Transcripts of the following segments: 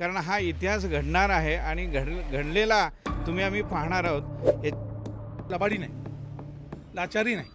कारण हा इतिहास घडणार आहे आणि घड घडलेला तुम्ही आम्ही पाहणार आहोत. हे लबाडी नाही. लाचारी नाही.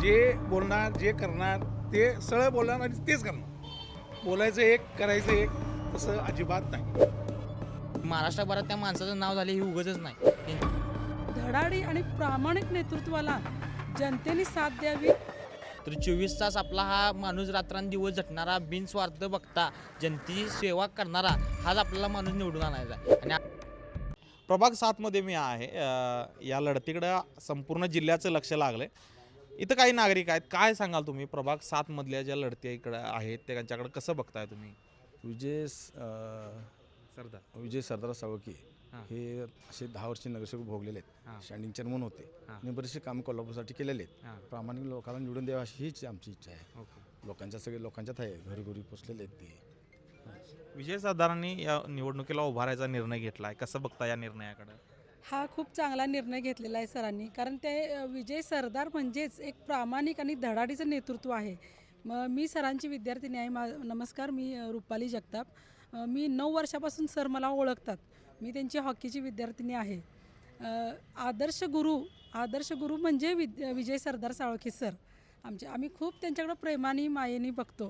जे बोलणार जे करणार ते सरळ बोलणार आणि तेच करणार. बोलायचं एक करायचं एक तसं अजिबात नाही. महाराष्ट्रभरात त्या माणसाचं नाव झाले हे उगतच नाही. धडाडी आणि प्रामाणिक नेतृत्वाला जनतेने साथ द्यावी तर चोवीस तास आपला हा माणूस रात्रंदिवस झटणारा बिनस्वार्थ बघता जनतेची सेवा करणारा हाच आपल्याला माणूस निवडून आणायचा आहे. आणि प्रभाग सातमध्ये मी आहे. अ, या लढतीकडं संपूर्ण जिल्ह्याचं लक्ष लागलं आहे इथं काही नागरिक आहेत. काय सांगाल तुम्ही? प्रभाग सातमधल्या ज्या लढती इकडं आहेत त्यांच्याकडे कसं बघताय तुम्ही? विजय स- अं, सरदार. विजय सरदार सावकी हां. असे दहा वर्ष नगरसेवक भोगलेले. आहेत. स्टँडिंग चेअरमन होते. आणि बरेचसे काम कोल्हापूरसाठी केलेले आहेत. प्रामाणिक लोकांना निवडून द्यावा अशी हीच आमची इच्छा आहे. लोकांच्या सगळे लोकांच्यात आहे. घरोघरी पोचलेले आहेत ते. विजय सरदारांनी या निवडणुकीला उभारायचा निर्णय घेतला आहे कसं बघता या निर्णयाकडं? हा खूप चांगला निर्णय घेतलेला आहे सरांनी. कारण ते विजय सरदार म्हणजेच एक प्रामाणिक आणि धडाडीचं नेतृत्व आहे. मग मी सरांची विद्यार्थिनी आहे. मा नमस्कार मी रुपाली जगताप. मी नऊ वर्षापासून सर मला ओळखतात. मी त्यांची हॉकीची विद्यार्थिनी आहे. आदर्श गुरु आदर्श गुरु म्हणजे विद विजय सरदार साळोखे सर. आमचे आम्ही खूप त्यांच्याकडं प्रेमाने मायेने बघतो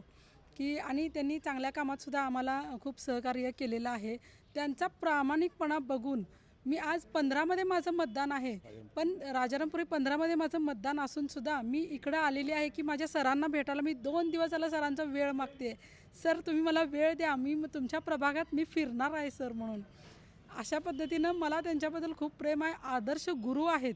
की आणि त्यांनी चांगल्या कामातसुद्धा आम्हाला खूप सहकार्य केलेलं आहे. त्यांचा प्रामाणिकपणा बघून मी आज पंधरामध्ये माझं मतदान आहे. पण राजारामपुरी पंधरामध्ये माझं मतदान असूनसुद्धा मी इकडं आलेली आहे की माझ्या सरांना भेटायला मी दोन दिवस आला सरांचा वेळ मागते सर तुम्ही मला वेळ द्या. मी तुमच्या प्रभागात मी फिरणार आहे सर म्हणून. अशा पद्धतीनं मला त्यांच्याबद्दल खूप प्रेम आहे आदर्श गुरु आहेत.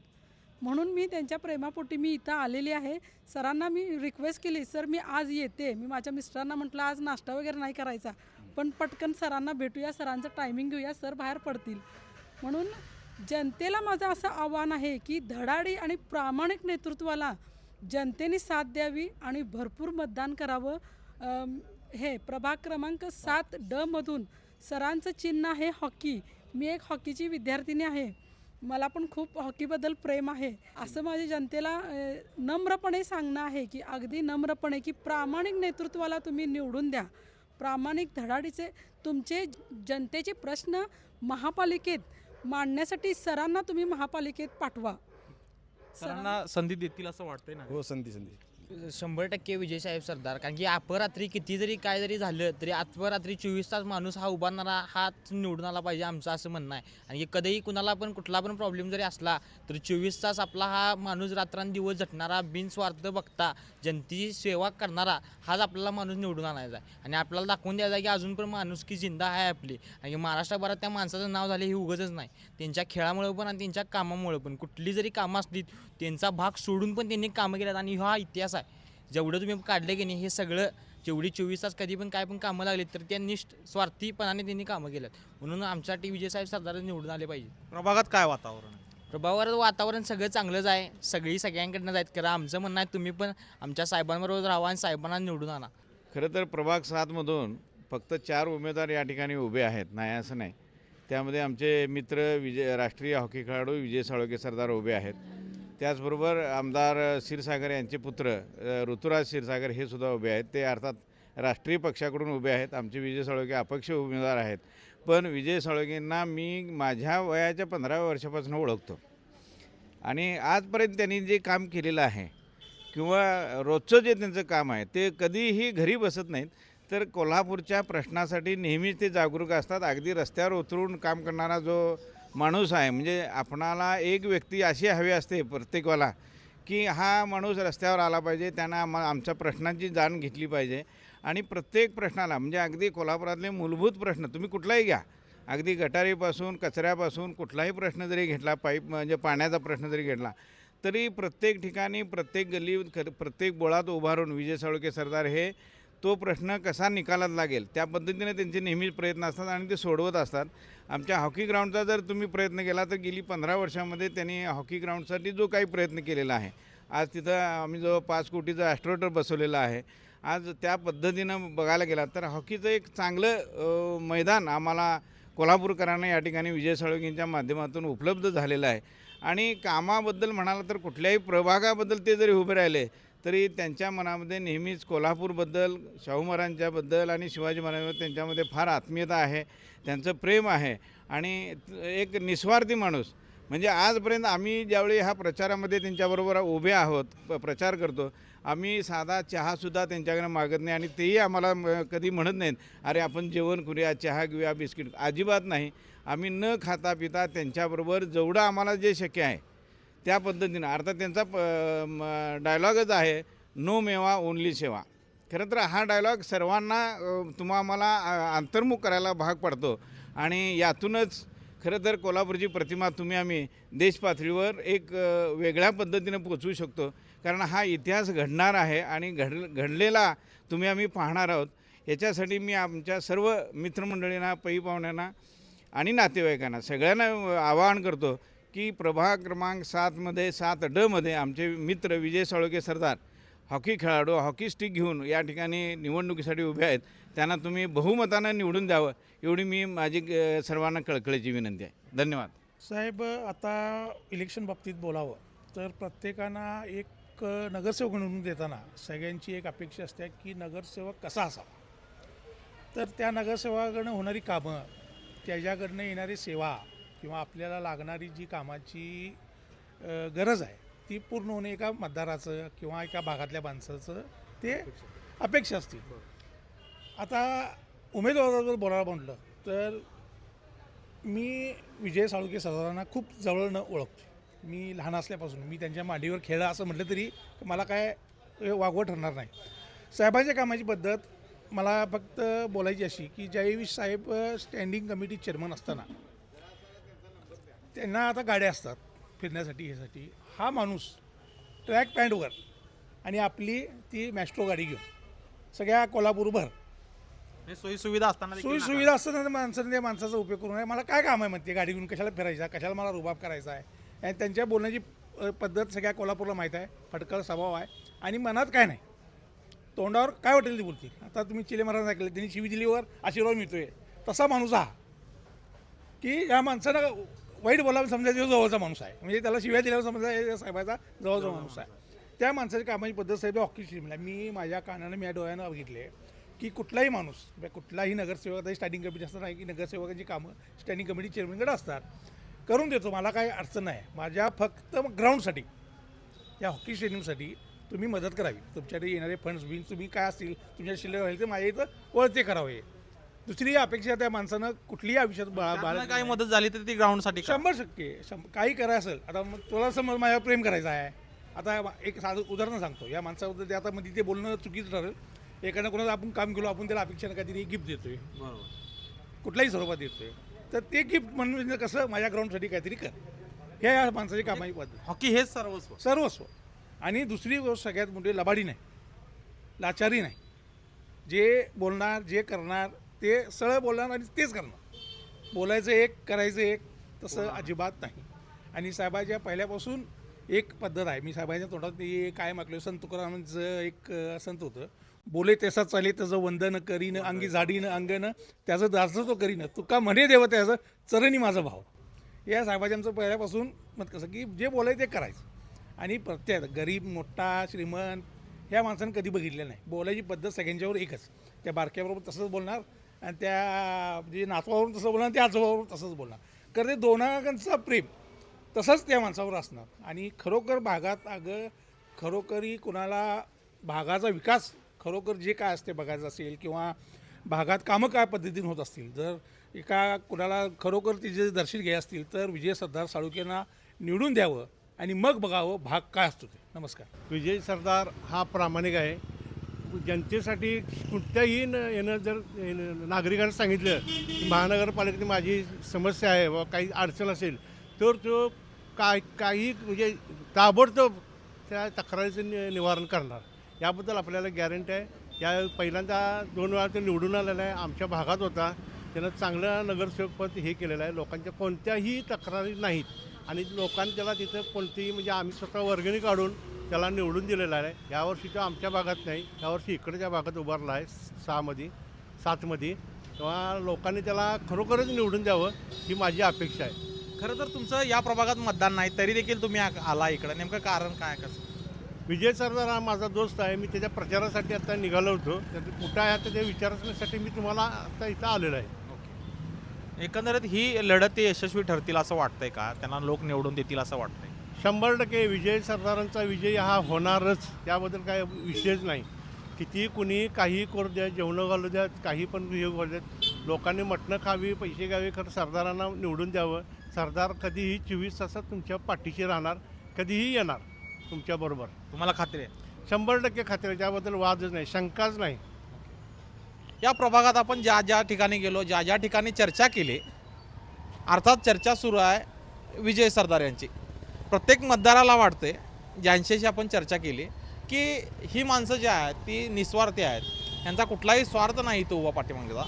म्हणून मी त्यांच्या प्रेमापोटी मी इथं आलेली आहे. सरांना मी रिक्वेस्ट केली सर मी आज येते. मी माझ्या मिस्टरांना म्हटलं आज नाश्ता वगैरे नाही करायचा. पण पटकन सरांना भेटूया सरांचं टायमिंग घेऊया सर बाहेर पडतील. म्हणून जनतेला माझं असं आव्हान आहे की धडाडी आणि प्रामाणिक नेतृत्वाला जनतेने साथ द्यावी आणि भरपूर मतदान करावं. हे प्रभाग क्रमांक सात ड मधून सरांचं चिन्ह आहे हॉकी. मी एक हॉकीची विद्यार्थिनी आहे. मला पण खूप हॉकीबद्दल प्रेम आहे. असं माझ्या जनतेला नम्रपणे सांगणं आहे की अगदी नम्रपणे की प्रामाणिक नेतृत्वाला तुम्ही निवडून द्या. प्रामाणिक धडाडीचे तुमचे जनतेचे प्रश्न महापालिकेत मांडण्यासाठी सरांना तुम्ही महापालिकेत पाठवा. सरांना संधी देतील असं वाटतंय ना? हो संधी संधी. शंभर टक्के विजय साहेब सरदार. कारण की अपरात्री किती जरी काय जरी झालं तरी अपरात्री चोवीस तास माणूस हा उभारणारा हाच निवडून आला पाहिजे आमचं असं म्हणणं आहे. आणि कधीही कुणाला पण कुठला पण प्रॉब्लेम जरी असला तर चोवीस तास आपला हा माणूस रात्रंदिवस झटणारा बिनस्वार्थ बघता जनतेची सेवा करणारा हाच आपल्याला माणूस निवडून आणायचा आहे. आणि आपल्याला दाखवून द्यायचा आहे की अजून पण माणूस की जिंदा आहे आपली. आणि महाराष्ट्रभरात त्या माणसाचं नाव झालं हे उगतच नाही. त्यांच्या खेळामुळे पण आणि त्यांच्या कामामुळे पण. कुठली जरी कामं असली त्यांचा भाग सोडून पण त्यांनी कामं केल्यात आणि हा इतिहास आहे. जेवढं तुम्ही काढले की नाही हे सगळं जेवढी चोवीस तास कधी पण काय पण कामं लागली तर त्यांनी स्वार्थीपणाने त्यांनी कामं केल्यात. म्हणून आमच्यासाठी विजयसाहेब सरदार निवडून आले पाहिजे. प्रभागात काय वातावरण आहे? प्रभावावर वातावरण सगळं चांगलंच आहे. सगळी सगळ्यांकडनं जायत करा आमचं म्हणणं आहे तुम्ही पण आमच्या साहेबांबरोबर राहा आणि साहेबांना निवडून आणा. खरं तर प्रभाग सातमधून फक्त चार उमेदवार या ठिकाणी उभे आहेत. नाही असं नाही. त्यामध्ये आमचे मित्र विजय राष्ट्रीय हॉकी खेळाडू विजय साळोके सरदार उभे आहेत. त्याचबरोबर आमदार क्षीरसागर यांचे पुत्र ऋतुराज क्षीरसागर हे सुद्धा उभे आहेत. ते अर्थात राष्ट्रीय पक्षाकडून उभे आहेत. आमचे विजय साळोके अपक्ष उमेदवार आहेत. पण विजय साळोकेंना मी माझ्या वयाच्या पंधराव्या वर्षापासून ओळखतो. आणि आजपर्यंत त्यांनी जे काम केलेलं आहे किंवा रोजचं जे त्यांचं काम आहे ते कधीही घरी बसत नाहीत. तर कोल्हापूरच्या प्रश्नासाठी नेहमीच ते जागरूक असतात. अगदी रस्त्यावर उतरून काम करणारा जो माणूस आहे. म्हणजे आपणाला एक व्यक्ती अशी हवी असते प्रत्येकाला की हा माणूस रस्त्यावर आला पाहिजे त्यांना आम आमच्या प्रश्नांची जाण घेतली पाहिजे. आणि प्रत्येक प्रश्नाला म्हणजे अगदी कोल्हापुरातले मूलभूत प्रश्न तुम्ही कुठलाही घ्या. अगदी गटारीपासून कचऱ्यापासून कुठलाही प्रश्न जरी घेतला पाईप म्हणजे पाण्याचा प्रश्न जरी घेतला तरी प्रत्येक ठिकाणी प्रत्येक गल्ली प्रत्येक बोळात उभारून विजय साळुके सरदार हे तो प्रश्न कसा निकालात लागेल? त्या पद्धतीने त्यांचे नेहमीच प्रयत्न असतात आणि ते सोडवत असतात. आमच्या हॉकी ग्राउंडचा जर तुम्ही प्रयत्न केला तर गेली पंधरा वर्षामध्ये त्यांनी हॉकी ग्राउंडसाठी जो काही प्रयत्न केलेला आहे आज तिथं आम्ही जवळ पाच कोटीचा ॲस्ट्रोटर बसवलेला आहे. आज त्या पद्धतीनं बघायला गेला तर हॉकीचं एक चांगलं मैदान आम्हाला कोल्हापूरकरांना या ठिकाणी विजय साळुंकेंच्या माध्यमातून उपलब्ध झालेलं आहे. आणि कामाबद्दल म्हणाला तर कुठल्याही प्रभागाबद्दल ते जरी उभे राहिले तरी त्यांच्या मनामध्ये नेहमीच कोल्हापूरबद्दल शाहू महाराजांच्याबद्दल आणि शिवाजी महाराजांबद्दल त्यांच्यामध्ये फार आत्मीयता आहे त्यांचं प्रेम आहे. आणि एक निस्वार्थी माणूस म्हणजे आजपर्यंत आम्ही ज्यावेळी ह्या प्रचारामध्ये त्यांच्याबरोबर उभे आहोत प- प्रचार करतो आम्ही साधा चहासुद्धा त्यांच्याकडे मागत नाही आणि तेही आम्हाला कधी म्हणत नाहीत अरे आपण जेवण करूया चहा घेऊया बिस्किट अजिबात नाही. आम्ही न खाता पिता त्यांच्याबरोबर जेवढं आम्हाला जे शक्य आहे त्या पद्धतीनं अर्थात त्यांचा प डायलॉगच आहे नो मेवा ओनली सेवा. खरं तर हा डायलॉग सर्वांना तुम्हा मला अंतर्मुख करायला भाग पडतो. आणि यातूनच खरं तर कोल्हापूरची प्रतिमा तुम्ही आम्ही देशपातळीवर एक वेगळ्या पद्धतीनं पोचवू शकतो. कारण हा इतिहास घडणार आहे आणि घड घडलेला तुम्ही आम्ही पाहणार आहोत. याच्यासाठी मी आमच्या सर्व मित्रमंडळींना पै पाहुण्यांना आणि नातेवाईकांना सगळ्यांना आवाहन करतो की प्रभाग क्रमांक सातमध्ये सात डमध्ये आमचे मित्र विजय साळोके सरदार हॉकी खेळाडू हॉकी स्टिक घेऊन या ठिकाणी निवडणुकीसाठी उभे आहेत. त्यांना तुम्ही बहुमतानं निवडून द्यावं एवढी मी माझी सर्वांना कळकळीची विनंती आहे. धन्यवाद. साहेब आता इलेक्शन बाबतीत बोलावं तर प्रत्येकांना एक नगरसेवक निवडून देताना सगळ्यांची एक अपेक्षा असते की नगरसेवक कसा असावा. तर त्या नगरसेवकाकडनं होणारी कामं त्याच्याकडनं येणारी सेवा किंवा आपल्याला लागणारी जी कामाची गरज आहे ती पूर्ण होणे एका मतदाराचं किंवा एका भागातल्या माणसाचं ते अपेक्षा असतील. आता उमेदवाराबद्दल बोलायला म्हटलं तर मी विजय साळुके सरदारांना खूप जवळनं ओळखतो मी लहान असल्यापासून मी त्यांच्या मांडीवर खेळला असं म्हटलं तरी मला काय वागवं ठरणार नाही. साहेबांच्या कामाची पद्धत मला फक्त बोलायची अशी की जयवीश साहेब स्टँडिंग कमिटी चेअरमन असताना त्यांना आता गाड्या असतात फिरण्यासाठी ह्यासाठी. हा माणूस ट्रॅक पॅन्टवर आणि आपली ती मॅस्ट्रो गाडी घेऊन सगळ्या कोल्हापूरभर. हे सोयी सुविधा असताना देखील सोयी नाकार. सुविधा असताना माणसाने त्या माणसाचा उपयोग करून मला काय काम आहे म्हणते गाडी घेऊन कशाला फिरायचा? कशाला मला रुबाब करायचा आहे? आणि त्यांच्या बोलण्याची अ, पद्धत सगळ्या कोल्हापूरला माहीत आहे. फटकळ स्वभाव आहे. आणि मनात काय नाही? तोंडावर काय वाटेल ती बोलतील. आता तुम्ही चिले महाराज ऐकले त्यांनी शिवी दिलीवर आशीर्वाद मिळतोय. तसा माणूस हा. की या माणसानं वाईट बोलावं समजायचं जवळचा माणूस आहे. म्हणजे त्याला शिव्या दिल्यावर समजायचं साहेबाचा जवळचा माणूस आहे. त्या माणसाची कामाची पद्धत साहेब हॉकी शिमला म्हणजे मी माझ्या कानानं मी या डोळ्यानं बघितले की कुठलाही माणूस म्हणजे कुठलाही नगरसेवक आता स्टँडिंग कमिटी असतात नाही की नगरसेवकांची कामं स्टँडिंग कमिटी चेअरमनकडे असतात. करून देतो मला काही अडचण नाही. माझ्या फक्त ग्राउंडसाठी या हॉकी स्टेडियमसाठी तुम्ही मदत करावी. तुमच्याकडे येणारे फंड्स बिन तुम्ही काय असतील तुमच्या शिल्लक राहील ते माझ्या इथं वळते करावे. दुसरी अपेक्षा त्या माणसानं कुठलीही आयुष्यात बाळा काही मदत झाली तर ती ग्राउंडसाठी करा. शंभर टक्के शंभर काही करायचं असेल आता मग तुला समज माझ्यावर प्रेम करायचं आहे. आता एक साधं उदाहरण सांगतो. या माणसाबद्दल ते आता मध्ये ते बोलणं चुकीचं ठरेल. एखाद्या कोणाला आपण काम केलो आपण त्याला अपेक्षानं काहीतरी गिफ्ट देतोय. कुठल्याही स्वरूपात देतोय. तर ते गिफ्ट म्हणजे कसं माझ्या ग्राउंडसाठी काहीतरी कर. हे या माणसाची कामाची पद्धत. हॉकी हेच सर्वस्व. सर्वस्व. आणि दुसरी गोष्ट सगळ्यात मोठी लबाडी नाही. लाचारी नाही. जे बोलणार जे करणार ते सरळ बोलणार आणि तेच करणार. बोलायचं एक करायचं एक तसं अजिबात नाही. आणि साहेबाच्या पहिल्यापासून एक पद्धत आहे. मी साहेबांच्या तोंडात काय मागलो संत तुकारामांचं एक संत होतं. बोले तसा चाले त्याचं वंदन करीन अंगी झाडीनं अंगनं त्याचं दासं तो करीन. तुका म्हणे देव त्याचं चरणी माझा भाव. या साहेबाच्या आमचं पहिल्यापासून मत कसं की जे बोलायचं ते करायचं. आणि प्रत्येक गरीब मोठा श्रीमंत ह्या माणसानं कधी बघितलेलं नाही. बोलायची पद्धत सगळ्यांच्यावर एकच. त्या बारक्याबरोबर तसंच बोलणार आणि त्या म्हणजे नातवावरून तसं बोलणार त्या आजोबावरून तसंच बोलणार. कारण ते दोनांचं प्रेम तसंच त्या माणसावर असणार. आणि खरोखर भागात अगं खरोखरी कुणाला भागाचा विकास खरोखर जे काय असते बघायचं असेल किंवा भागात कामं काय पद्धतीने होत असतील जर एका कुणाला खरोखर तिचे दर्शन घ्याय असतील तर विजय सरदार साळुकेंना निवडून द्यावं आणि मग बघावं भाग काय असतो ते. नमस्कार. विजय सरदार हा प्रामाणिक आहे. जनतेसाठी कोणत्याही न येणं जर नागरिकांना सांगितलं की महानगरपालिकेची माझी समस्या आहे व काही अडचण असेल तर तो काय काही म्हणजे ताबडतोब त्या तक्रारीचं नि निवारण करणार. याबद्दल आपल्याला गॅरंटी आहे. या पहिल्यांदा दोन वेळा ते निवडून आलेला आहे. आमच्या भागात होता. त्यानं चांगलं नगरसेवकपद हे केलेलं आहे. लोकांच्या कोणत्याही तक्रारी नाहीत. आणि लोकांनी त्याला तिथं कोणतीही म्हणजे आम्ही स्वतः वर्गणी काढून त्याला निवडून दिलेला आहे. यावर्षी तो आमच्या भागात नाही. यावर्षी इकडच्या भागात उभारला आहे सहामध्ये सातमध्ये तेव्हा लोकांनी त्याला खरोखरच निवडून द्यावं ही माझी अपेक्षा आहे. खरं तर तुमचं या प्रभागात मतदान नाही तरी देखील तुम्ही आ- आला इकडं. नेमकं कारण काय कसं? विजय सरदार हा माझा दोस्त आहे. मी त्याच्या प्रचारासाठी आता निघालो होतो. तर कुठं आहे आता ते विचारण्यासाठी मी तुम्हाला आता इथं आलेलो आहे. एकंदरीत ही लढत यशस्वी ठरतील असं वाटतंय का? त्यांना लोक निवडून देतील असं वाटतंय? शंभर टक्के विजय सरदारांचा विजय हा होणारच त्याबद्दल काय विषयच नाही. किती कुणी काही करू द्या जेवणं घालू द्या काही पण हे करू द्यात लोकांनी मटणं खावी पैसे घ्यावे खरं सरदारांना निवडून द्यावं. सरदार कधीही चोवीस तासात तुमच्या पाठीशी राहणार कधीही येणार तुमच्याबरोबर तुम्हाला खात्री आहे? शंभर टक्के खात्री आहे, त्याबद्दल वादच नाही शंकाच नाही. या प्रभागात आपण ज्या ज्या ठिकाणी गेलो ज्या ज्या ठिकाणी चर्चा केली अर्थात चर्चा सुरू आहे विजय सरदार यांची. प्रत्येक मतदाराला वाटते ज्यांच्याशी आपण चर्चा केली की ही माणसं जी आहेत ती निस्वार्थी आहेत. यांचा कुठलाही स्वार्थ नाही तो उभा पाठीमागेचा.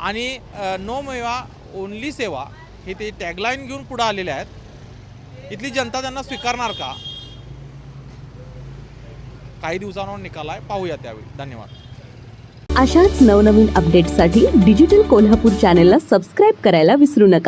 आणि नो मेवा ओनली सेवा हे ते टॅगलाईन घेऊन पुढे आलेले आहेत. इथली जनता त्यांना स्वीकारणार का? काही दिवसांवर निकाल आहे. पाहूया त्यावेळी. धन्यवाद. अशाच नवनवीन अपडेटसाठी डिजिटल कोल्हापूर चॅनेलला सबस्क्राईब करायला विसरू नका.